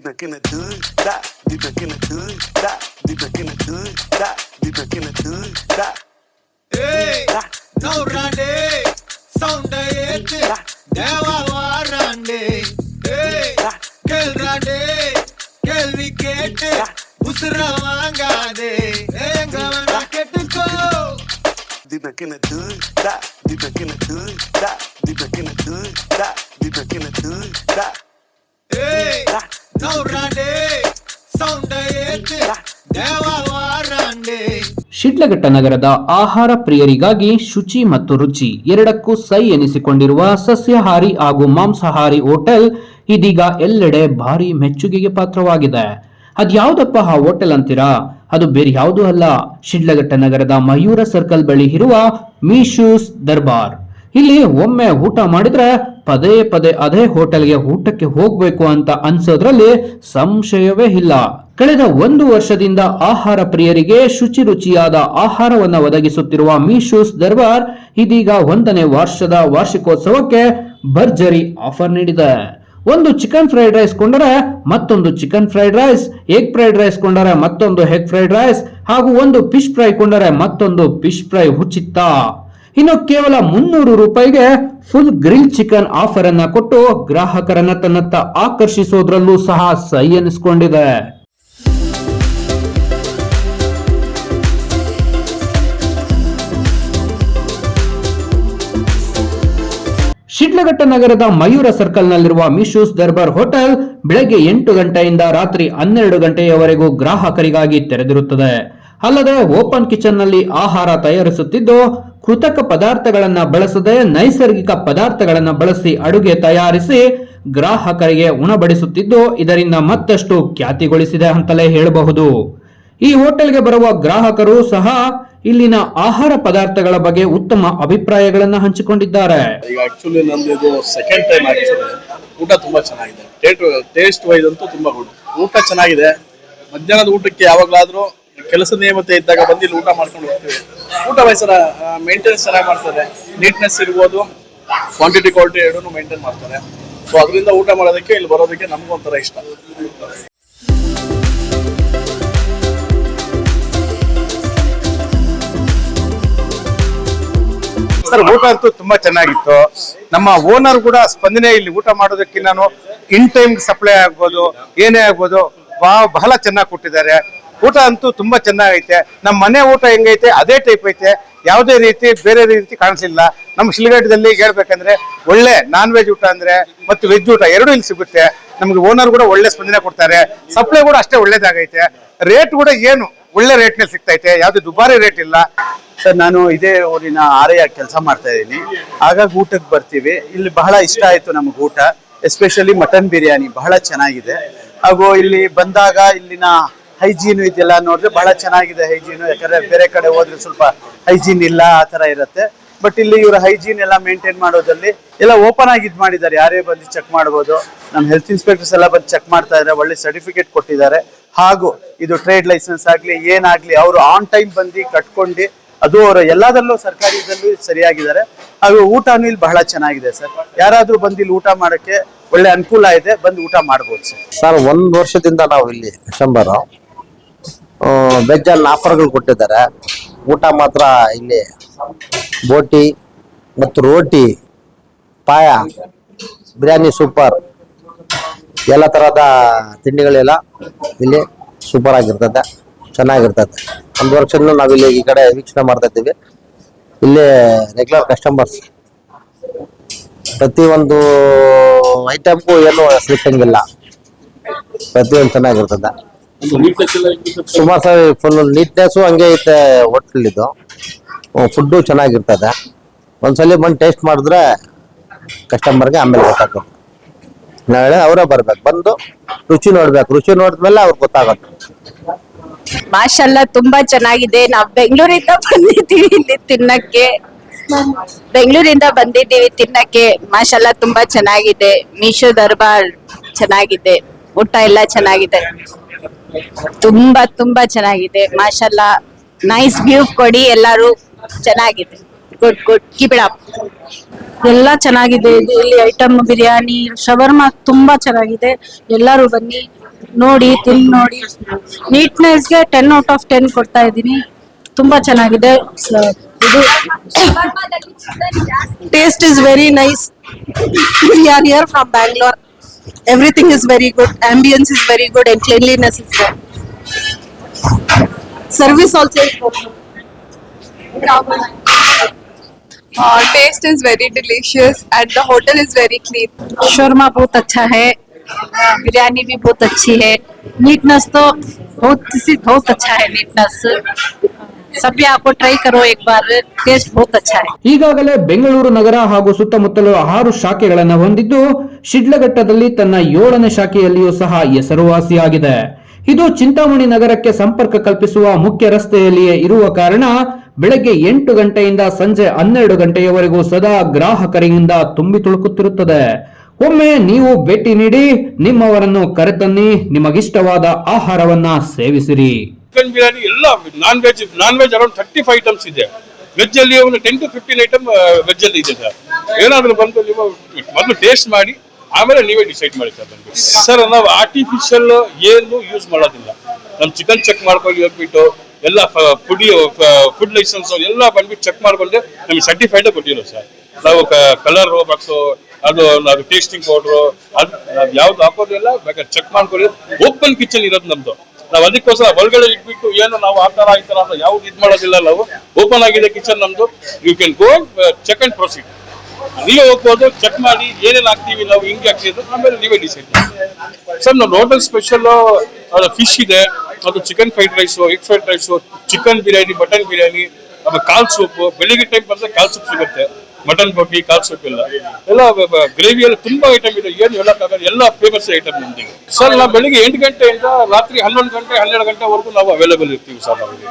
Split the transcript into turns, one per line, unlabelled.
deep in the hood, stop, deep in the hood, stop, deep in the hood, stop, deep in the hood, stop.
Hey, no rande, sound it, deva varande, hey, kel rande, kel wicket, usra vangade,
enga vana ketko. Deep in the hood, stop, deep in the hood, stop, deep in the hood, stop, deep in the hood, stop.
ಸೌಂಡ ಏತ್
ಶಿಡ್ಲಘಟ್ಟ ನಗರದ ಆಹಾರ ಪ್ರಿಯರಿಗಾಗಿ ಶುಚಿ ಮತ್ತು ರುಚಿ ಎರಡಕ್ಕೂ ಸೈ ಎನಿಸಿಕೊಂಡಿರುವ ಸಸ್ಯಾಹಾರಿ ಹಾಗೂ ಮಾಂಸಾಹಾರಿ ಹೋಟೆಲ್ ಇದೀಗ ಎಲ್ಲೆಡೆ ಭಾರಿ ಮೆಚ್ಚುಗೆಗೆ ಪಾತ್ರವಾಗಿದೆ. ಅದ್ಯಾವುದಪ್ಪ ಆ ಹೋಟೆಲ್ ಅಂತೀರಾ? ಅದು ಬೇರೆ ಯಾವುದೂ ಅಲ್ಲ. ಶಿಡ್ಲಘಟ್ಟ ನಗರದ ಮಯೂರ ಸರ್ಕಲ್ ಬಳಿ ಇರುವ ಮೀಶೂಸ್ ದರ್ಬಾರ್. ಇಲ್ಲಿ ಒಮ್ಮೆ ಊಟ ಮಾಡಿದ್ರೆ ಪದೇ ಪದೇ ಅದೇ ಹೋಟೆಲ್ಗೆ ಊಟಕ್ಕೆ ಹೋಗ್ಬೇಕು ಅಂತ ಅನ್ಸೋದ್ರಲ್ಲಿ ಸಂಶಯವೇ ಇಲ್ಲ. ಕಳೆದ ಒಂದು ವರ್ಷದಿಂದ ಆಹಾರ ಪ್ರಿಯರಿಗೆ ಶುಚಿ ರುಚಿಯಾದ ಆಹಾರವನ್ನು ಒದಗಿಸುತ್ತಿರುವ ಮೀಶೂಸ್ ದರ್ಬಾರ್ ಇದೀಗ ಒಂದನೇ ವರ್ಷದ ವಾರ್ಷಿಕೋತ್ಸವಕ್ಕೆ ಭರ್ಜರಿ ಆಫರ್ ನೀಡಿದೆ. ಒಂದು ಚಿಕನ್ ಫ್ರೈಡ್ ರೈಸ್ ಕೊಂಡರೆ ಮತ್ತೊಂದು chicken fried rice, egg fried rice ಕೊಂಡರೆ ಮತ್ತೊಂದು ಎಗ್ ಫ್ರೈಡ್ ರೈಸ್ ಹಾಗೂ ಒಂದು ಫಿಶ್ ಫ್ರೈ ಕೊಂಡರೆ ಮತ್ತೊಂದು ಫಿಶ್ ಫ್ರೈ ಉಚಿತ. ಇನ್ನು ಕೇವಲ ಮುನ್ನೂರು ರೂಪಾಯಿಗೆ ಫುಲ್ ಗ್ರಿಲ್ ಚಿಕನ್ ಆಫರ್ ಅನ್ನ ಕೊಟ್ಟು ಗ್ರಾಹಕರನ್ನ ತನ್ನತ್ತ ಆಕರ್ಷಿಸೋದ್ರಲ್ಲೂ ಸಹ ಸೈ ಎನಿಸ್ಕೊಂಡಿದೆ. ಶಿಡ್ಲಘಟ್ಟ ನಗರದ ಮಯೂರ ಸರ್ಕಲ್ನಲ್ಲಿರುವ ಮಿಶೂಸ್ ದರ್ಬಾರ್ ಹೋಟೆಲ್ ಬೆಳಗ್ಗೆ ಎಂಟು ಗಂಟೆಯಿಂದ ರಾತ್ರಿ ಹನ್ನೆರಡು ಗಂಟೆಯವರೆಗೂ ಗ್ರಾಹಕರಿಗಾಗಿ ತೆರೆದಿರುತ್ತದೆ. ಅಲ್ಲದೆ ಓಪನ್ ಕಿಚನ್ನಲ್ಲಿ ಆಹಾರ ತಯಾರಿಸುತ್ತಿದ್ದು, ಕೃತಕ ಪದಾರ್ಥಗಳನ್ನು ಬಳಸದೆ ನೈಸರ್ಗಿಕ ಪದಾರ್ಥಗಳನ್ನು ಬಳಸಿ ಅಡುಗೆ ತಯಾರಿಸಿ ಗ್ರಾಹಕರಿಗೆ ಉಣಬಡಿಸುತ್ತಿದ್ದು, ಇದರಿಂದ ಮತ್ತಷ್ಟು ಖ್ಯಾತಿಗೊಳಿಸಿದೆ ಅಂತಲೇ ಹೇಳಬಹುದು. ಈ ಹೋಟೆಲ್ಗೆ ಬರುವ ಗ್ರಾಹಕರು ಸಹ ಇಲ್ಲಿನ ಆಹಾರ ಪದಾರ್ಥಗಳ ಬಗ್ಗೆ ಉತ್ತಮ ಅಭಿಪ್ರಾಯಗಳನ್ನು ಹಂಚಿಕೊಂಡಿದ್ದಾರೆ.
ಊಟ ತುಂಬಾ ಚೆನ್ನಾಗಿದೆ. ಟೇಸ್ಟ್ ವೈಸ್ ಅಂತೂ ತುಂಬಾ ಊಟ ಚೆನ್ನಾಗಿದೆ. ಮಧ್ಯಾಹ್ನದ ಊಟಕ್ಕೆ ಯಾವಾಗಲಾದ್ರೂ ಕೆಲಸ ನಿಯಮತೆ ಇದ್ದಾಗ ಬಂದು ಇಲ್ಲಿ ಊಟ ಮಾಡ್ಕೊಂಡು ಹೋಗ್ತೀವಿ. ಊಟ ವಯಸ್ಸರ ಮೇಂಟೆನೆನ್ಸ್ ಚೆನ್ನಾಗಿ ಮಾಡ್ತಾರೆ. ನೀಟ್ನೆಸ್ ಇರ್ಬೋದು ಕ್ವಾಂಟಿಟಿ ಕ್ವಾಲಿಟಿ ಎರಡೂ ಮೇಂಟೈನ್ ಮಾಡ್ತಾರೆ. ಸೊ ಅದರಿಂದ ಊಟ ಮಾಡೋದಕ್ಕೆ, ಇಲ್ಲಿ ಬರೋದಕ್ಕೆ ನಮಗೂ ಒಂಥರ ಇಷ್ಟ.
ಸರ್, ಊಟ ಅಂತೂ ತುಂಬಾ ಚೆನ್ನಾಗಿತ್ತು. ನಮ್ಮ ಓನರ್ ಕೂಡ ಸ್ಪಂದನೆ ಇಲ್ಲಿ ಊಟ ಮಾಡೋದಕ್ಕೆ ಇನ್ ಟೈಮ್ ಸಪ್ಲೈ ಆಗ್ಬೋದು, ಏನೇ ಆಗ್ಬೋದು ಬಹಳ ಚೆನ್ನಾಗಿ ಕೊಟ್ಟಿದ್ದಾರೆ. ಊಟ ಅಂತೂ ತುಂಬಾ ಚೆನ್ನಾಗೈತೆ. ನಮ್ಮ ಮನೆ ಊಟ ಹೆಂಗೈತೆ, ಅದೇ ಟೈಪ್ ಐತೆ. ಯಾವುದೇ ರೀತಿ, ಬೇರೆ ರೀತಿ ಕಾಣಿಸಿಲ್ಲ. ನಮ್ಮ ಶಿಲ್ಘಟ್ಟದಲ್ಲಿ ಹೇಳ್ಬೇಕಂದ್ರೆ ಒಳ್ಳೆ ನಾನ್ ವೆಜ್ ಊಟ ಅಂದ್ರೆ ಮತ್ತು ವೆಜ್ ಊಟ ಎರಡೂ ಇಲ್ಲಿ ಸಿಗುತ್ತೆ. ನಮ್ಗೆ ಓನರ್ ಕೂಡ ಒಳ್ಳೆ ಸ್ಪಂದನೆ ಕೊಡ್ತಾರೆ. ಸಪ್ಲೈ ಕೂಡ ಅಷ್ಟೇ ಒಳ್ಳೇದಾಗೈತೆ. ರೇಟ್ ಕೂಡ ಏನು ಒಳ್ಳೆ ರೇಟ್ನಲ್ಲಿ ಸಿಗ್ತೈತೆ. ಯಾವ್ದು ದುಬಾರಿ ರೇಟ್ ಇಲ್ಲ.
ಸರ್, ನಾನು ಇದೇ ಊರಿನ ಆರೆಯ ಕೆಲಸ ಮಾಡ್ತಾ ಇದ್ದೀನಿ. ಹಾಗಾಗಿ ಊಟಕ್ಕೆ ಬರ್ತೀವಿ. ಇಲ್ಲಿ ಬಹಳ ಇಷ್ಟ ಆಯ್ತು ನಮ್ಗೆ ಊಟ. ಎಸ್ಪೆಷಲಿ ಮಟನ್ ಬಿರಿಯಾನಿ ಬಹಳ ಚೆನ್ನಾಗಿದೆ. ಹಾಗೂ ಇಲ್ಲಿ ಬಂದಾಗ ಇಲ್ಲಿನ ಹೈಜೀನು ಇದೆಲ್ಲ ನೋಡಿದ್ರೆ ಬಹಳ ಚೆನ್ನಾಗಿದೆ ಹೈಜೀನು ಯಾಕಂದ್ರೆ ಬೇರೆ ಕಡೆ ಹೋದ್ರೆ ಸ್ವಲ್ಪ ಹೈಜೀನ್ ಇಲ್ಲ, ಆ ತರ ಇರುತ್ತೆ. ಬಟ್ ಇಲ್ಲಿ ಇವರು ಹೈಜೀನ್ ಎಲ್ಲ ಮೇಂಟೈನ್ ಮಾಡೋದ್ರಲ್ಲಿ ಎಲ್ಲ ಓಪನ್ ಆಗಿ ಇದು ಮಾಡಿದ್ದಾರೆ. ಯಾರೇ ಬಂದು ಚೆಕ್ ಮಾಡ್ಬೋದು. ನಮ್ಮ ಹೆಲ್ತ್ ಇನ್ಸ್ಪೆಕ್ಟರ್ಸ್ ಎಲ್ಲ ಬಂದು ಚೆಕ್ ಮಾಡ್ತಾ ಇದ್ದಾರೆ ಒಳ್ಳೆ ಸರ್ಟಿಫಿಕೇಟ್ ಕೊಟ್ಟಿದ್ದಾರೆ. ಹಾಗೂ ಇದು ಟ್ರೇಡ್ ಲೈಸೆನ್ಸ್ ಆಗ್ಲಿ, ಏನಾಗ್ಲಿ, ಅವರು ಆನ್ ಟೈಮ್ ಬಂದು ಕಟ್ಕೊಂಡು ಅದು ಅವರು ಎಲ್ಲದರಲ್ಲೂ ಸರ್ಕಾರದಲ್ಲೂ ಸರಿಯಾಗಿದ್ದಾರೆ. ಹಾಗೂ ಊಟನೂ ಇಲ್ಲಿ ಬಹಳ ಚೆನ್ನಾಗಿದೆ ಸರ್. ಯಾರಾದ್ರೂ ಬಂದು ಇಲ್ಲಿ ಊಟ ಮಾಡಕ್ಕೆ ಒಳ್ಳೆ ಅನುಕೂಲ ಇದೆ, ಬಂದು ಊಟ ಮಾಡ್ಬೋದು ಸರ್.
ಸರ್, ಒಂದು ವರ್ಷದಿಂದ ನಾವು ಇಲ್ಲಿ ಡಿಸೆಂಬರ್ ವೆಜ್ ಅಲ್ಲಿ ಆಫರ್ಗಳು ಕೊಟ್ಟಿದ್ದಾರೆ. ಊಟ ಮಾತ್ರ ಇಲ್ಲಿ ಬೋಟಿ ಮತ್ತು ರೋಟಿ, ಪಾಯ, ಬಿರಿಯಾನಿ ಸೂಪರ್. ಎಲ್ಲ ಥರದ ತಿಂಡಿಗಳೆಲ್ಲ ಇಲ್ಲಿ ಸೂಪರ್ ಆಗಿರ್ತದೆ, ಚೆನ್ನಾಗಿರ್ತದೆ. ಒಂದು ನಾವು ಇಲ್ಲಿ ಈ ಕಡೆ ವೀಕ್ಷಣೆ ಮಾಡ್ತಾ ಇದ್ದೀವಿ. ಇಲ್ಲಿ ರೆಗ್ಯುಲರ್ ಕಸ್ಟಮರ್ಸ್ ಪ್ರತಿಯೊಂದು ಐಟಮ್ಗೂ ಏನು ಸಿಕ್ಕಂಗಿಲ್ಲ ಪ್ರತಿಯೊಂದು ಚೆನ್ನಾಗಿರ್ತದೆ. ಸುಮಾರು ಸರಿ ಫುಲ್ ನೀಟ್ನೆಸ್ಸು ಹಂಗೆ ಐತೆ ಹೋಟ್ಲಿದು ಫುಡ್ಡು ಚೆನ್ನಾಗಿರ್ತದೆ. ಒಂದ್ಸಲಿ ಬಂದು ಟೇಸ್ಟ್ ಮಾಡಿದ್ರೆ ಕಸ್ಟಮರ್ಗೆ ಆಮೇಲೆ ಗೊತ್ತಾಗುತ್ತೆ. ನಾಳೆ ಅವರೇ ಬರ್ಬೇಕು. ಬಂದು ರುಚಿ ನೋಡ್ಬೇಕು. ರುಚಿ ನೋಡಿದ್ಮೇಲೆ ಅವ್ರಿಗೆ ಗೊತ್ತಾಗುತ್ತೆ.
ಮಾಷಲ್ಲ ತುಂಬಾ ಚೆನ್ನಾಗಿದೆ. ನಾವು ಬೆಂಗಳೂರಿಂದ ಬಂದಿದ್ದೀವಿ ಇಲ್ಲಿ ತಿನ್ನಕ್ಕೆ. ಬೆಂಗಳೂರಿಂದ ಬಂದಿದ್ದೀವಿ ತಿನ್ನಕ್ಕೆ. ಮಾಷಲ್ಲ ತುಂಬಾ ಚೆನ್ನಾಗಿದೆ. ಮೀಶೋ ದರ್ಬಾರ್ ಚೆನ್ನಾಗಿದೆ. ಊಟ ಎಲ್ಲ ಚೆನ್ನಾಗಿದೆ. ತುಂಬಾ ತುಂಬಾ ಚೆನ್ನಾಗಿದೆ. ಮಾಶಾಲ್ಲ ನೈಸ್ ವ್ಯೂ ಕೊಡಿ ಎಲ್ಲಾರು ಚೆನ್ನಾಗಿದೆ. ಗುಡ್ ಗುಡ್ ಕೀಪ್ ಅಪ್
ಎಲ್ಲ ಚೆನ್ನಾಗಿದೆ. ಇದು ಇಲ್ಲಿ ಐಟಮ್ ಬಿರಿಯಾನಿ ಶವರ್ಮ ತುಂಬಾ ಚೆನ್ನಾಗಿದೆ. ಎಲ್ಲರೂ ಬನ್ನಿ ನೋಡಿ ತಿನ್ ನೋಡಿ. ನೀಟ್ನೆಸ್ಗೆ ಟೆನ್ ಔಟ್ ಆಫ್ ಟೆನ್ ಕೊಡ್ತಾ ಇದ್ದೀನಿ. ತುಂಬಾ ಚೆನ್ನಾಗಿದೆ. ಇದು taste is very nice we are here from Bangalore everything is very good ambience is very good and cleanliness is there service
also is good और taste is very delicious at the hotel is very clean
shawarma बहुत अच्छा है बिरयानी भी बहुत अच्छी है neatness तो बहुत बहुत अच्छा है नीटनेस ಟ್ರೈ ಕರೋ ಏಕ್ ಬಾರ್ ಟೇಸ್ಟ್ ಬಹುತ್ ಅಚ್ಚಾ
ಈಗಾಗಲೇ ಬೆಂಗಳೂರು ನಗರ ಹಾಗೂ ಸುತ್ತಮುತ್ತಲು ಆರು ಶಾಖೆಗಳನ್ನು ಹೊಂದಿದ್ದು, ಶಿಡ್ಲಘಟ್ಟದಲ್ಲಿ ತನ್ನ ಏಳನೇ ಶಾಖೆಯಲ್ಲಿಯೂ ಸಹ ಹೆಸರುವಾಸಿಯಾಗಿದೆ. ಇದು ಚಿಂತಾಮಣಿ ನಗರಕ್ಕೆ ಸಂಪರ್ಕ ಕಲ್ಪಿಸುವ ಮುಖ್ಯ ರಸ್ತೆಯಲ್ಲಿಯೇ ಇರುವ ಕಾರಣ, ಬೆಳಗ್ಗೆ ಎಂಟು ಗಂಟೆಯಿಂದ ಸಂಜೆ ಹನ್ನೆರಡು ಗಂಟೆಯವರೆಗೂ ಸದಾ ಗ್ರಾಹಕರಿಂದ ತುಂಬಿ ತುಳುಕುತ್ತಿರುತ್ತದೆ. ಒಮ್ಮೆ ನೀವು ಭೇಟಿ ನೀಡಿ, ನಿಮ್ಮವರನ್ನು ಕರೆತನ್ನಿ, ನಿಮಗಿಷ್ಟವಾದ ಆಹಾರವನ್ನ ಸೇವಿಸಿರಿ.
ಚಿಕನ್ ಬಿರಿಯಾನಿ ಎಲ್ಲ non veg non veg around thirty five items ಇದೆ. ವೆಜ್ ಅಲ್ಲಿ ಒಂದು ten to fifteen item veg ಅಲ್ಲಿ ಇದೆ ಸರ್. ಏನಾದ್ರೂ ಬಂದು ನೀವು ಮೊದಲು ಟೇಸ್ಟ್ ಮಾಡಿ, ಆಮೇಲೆ ನೀವೇ ಡಿಸೈಡ್ ಮಾಡಿ ಸರ್ ಬಂದು ಸರ್ ನಾವು ಆರ್ಟಿಫಿಷಿಯಲ್ ಏನು ಯೂಸ್ ಮಾಡೋದಿಲ್ಲ. ನಮ್ಮ ಚಿಕನ್ ಚೆಕ್ ಮಾಡ್ಕೊಂಡು ಹೋಗ್ಬಿಟ್ಟು ಎಲ್ಲ ಫುಡ್ ಫುಡ್ ಲೈಸೆನ್ಸ್ ಎಲ್ಲ ಬಂದ್ಬಿಟ್ಟು ಚೆಕ್ ಮಾಡ್ಕೊಂಡೆ ನಮಗೆ ಸರ್ಟಿಫೈಡ್ ಕೊಟ್ಟಿರೋ ಸರ್. ನಾವು ಕಲರ್ ಬಾಕ್ಸು ಅದು ನಾವು ಟೇಸ್ಟಿಂಗ್ ಪೌಡ್ರು ಅದು ಯಾವ್ದು ಹಾಕೋದಿಲ್ಲ ಬೇಕಾದ್ರೆ ಚೆಕ್ ಮಾಡ್ಕೊಳ್ಳಿ. ಓಪನ್ ಕಿಚನ್ ಇರೋದು ನಮ್ದು. ನಾವು ಅದಕ್ಕೋಸ್ಕರ ಒಳಗಡೆ ಇಟ್ಬಿಟ್ಟು ಏನು ನಾವು ಆ ತರ ಈ ಅಂತ ಯಾವ್ದು ಇದು ಮಾಡೋದಿಲ್ಲ ನಾವು. ಓಪನ್ ಆಗಿದೆ ಕಿಚನ್ ನಮ್ದು. You can go check and proceed ನೀವೇ ಹೋಗ್ಬೋದು ಚೆಕ್ ಮಾಡಿ, ಏನೇನು ಹಾಕ್ತೀವಿ ನಾವು, ಹಿಂಗೆ ಹಾಕ್ತಿದ್ರು ಆಮೇಲೆ ನೀವೇ ಡಿಸೈಡ್ ಸರ್ ನಮ್ಮ ಹೋಟೆಲ್ ಸ್ಪೆಷಲ್ ಫಿಶ್ ಇದೆ. ಅದು chicken fried rice egg fried rice chicken biryani mutton biryani ಆಮೇಲೆ ಕಾಲ್ ಸೂಪ್ ಬೆಳಿಗ್ಗೆ ಟೈಮ್ ಬಂದ್ರೆ ಕಾಲ್ ಸೂಪ್ ಸಿಗುತ್ತೆ. ಮಟನ್ ಬೋಟಿ ಕಾಲ್ ಸೂಪ್ ಎಲ್ಲ ಎಲ್ಲ ಗ್ರೇವಿಯಲ್ಲಿ ತುಂಬಾ ಐಟಮ್ ಇದೆ. ಏನು ಹೇಳಕ್ಕಾಗಲ್ಲ, ಎಲ್ಲ ಫೇಮಸ್ ಐಟಮ್ ನಮ್ದು ಸರ್ ನಾವು ಬೆಳಿಗ್ಗೆ ಎಂಟು ಗಂಟೆಯಿಂದ ರಾತ್ರಿ ಹನ್ನೊಂದು ಗಂಟೆ, ಹನ್ನೆರಡು ಗಂಟೆವರೆಗೂ ನಾವು ಅವೈಲೇಬಲ್ ಇರ್ತೀವಿ ಸರ್ ನಮಗೆ